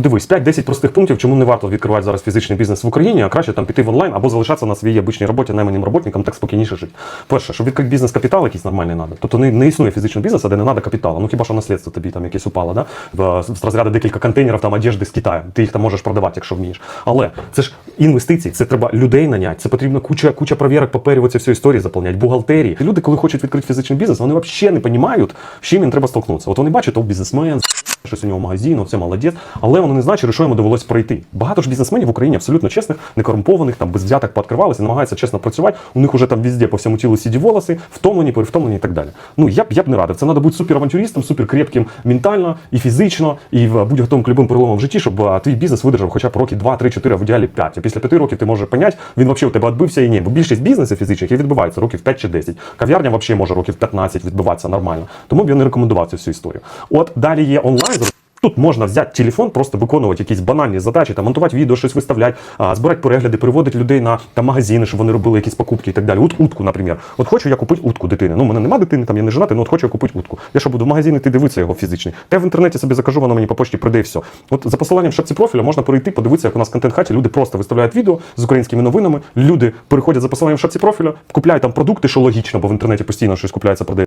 Дивись, 5-10 простих пунктів, чому не варто відкривати зараз фізичний бізнес в Україні, а краще там піти в онлайн або залишатися на своїй обичній роботі найманим роботникам, так спокійніше жити. Перше, щоб відкрити бізнес капітал якийсь нормальний треба. Тобто не, не існує фізичного бізнесу, де не треба капіталу. Ну хіба що наслідство тобі там якесь упало, да? В, з розряду декілька контейнерів там одежди з Китаю. Ти їх там можеш продавати, якщо вмієш. Але це ж інвестиції, це треба людей наняти, це потрібно куча, куча провірок паперів, оці всю історію заповняти, бухгалтерії. Люди, коли хочуть відкрити фізичний бізнес, вони взагалі не розуміють, з чим їм треба столкнутися. От вони бачать, то бізнесмен, щось у нього магазин, це молодець, але вони не через що йому довелось пройти. Багато ж бізнесменів в Україні абсолютно чесних, некорумпованих, там без взяток пооткривалися, намагаються чесно працювати. У них уже там везде по всьому тілу сіді волоси, втомлені, перевтомлені і так далі. Ну я б я б не радив. Це треба бути суперавантюристом, суперкрепким ментально і фізично, і в будь готовим к любим переломам в житті, щоб а, твій бізнес видержав хоча б роки 2, 3, 4, а в ідеалі 5. І після 5 років ти можеш поняти, він взагалі у тебе відбився і ні. Бо більшість бізнесів фізичних і відбиваються років 5 чи 10. Кав'ярня взагалі може років 15 відбиватися нормально. Тому б я не рекомендував цю всю історію. От далі є онлайн. Тут можна взяти телефон, просто виконувати якісь банальні задачі, там монтувати відео, щось виставляти, збирати перегляди, переводити людей на там магазини, щоб вони робили якісь покупки і так далі. От утку, наприклад. От хочу я купити утку дитини. Ну, у мене нема дитини, там я не женатий, ну от хочу я купити утку. Я що буду в магазин іти дивитися його фізичний. Я в інтернеті собі закажу, воно мені по почті прийде і все. От за посиланням шапці профіля можна перейти, подивитися, як у нас контент-хаті люди просто виставляють відео з українськими новинами. Люди переходять за посиланням шапці профіля, купляють там продукти, що логічно, бо в інтернеті постійно щось купляється, продає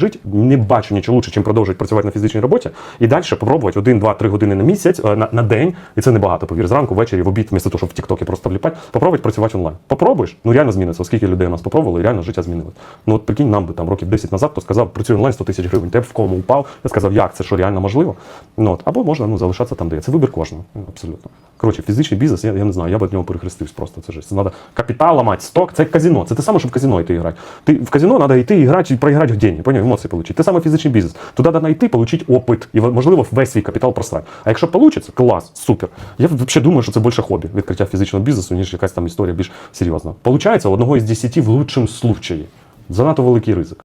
Жити не бачу нічого лучше, чим продовжувати працювати на фізичній роботі і далі попробувати один, два, три години на місяць е, на, на день, і це небагато, повір, зранку, ввечері, в обід, вмісто того, щоб в Тіктокі просто вліпати, попробувати працювати онлайн. Попробуєш, ну реально зміниться, оскільки людей у нас попробували, і реально життя змінилось. Ну от прикинь, нам би там років 10 назад, хто сказав, працюй онлайн 100 тисяч гривень, тебе в кому упав, я сказав, як це що реально можливо. Ну, от, або можна ну, залишатися там, де є. Це вибір кожного. Ну, абсолютно. Коротше, фізичний бізнес, я, я не знаю, я б від нього перехрестився просто. Це ж треба капітал мати, сток, це казино. Це те саме, щоб в казино йти грати. Ти в казино треба йти і грати, і проіграти деньги, емоції отримати. Те саме фізичний бізнес. Туди треба йти, отримати опит і, можливо, весь свій капітал просрати. А якщо вийде, клас, супер. Я взагалі думаю, що це більше хобі відкриття фізичного бізнесу, ніж якась там історія більш серйозна. Получається, одного із 10 в лучшому случаї. Занадто великий ризик.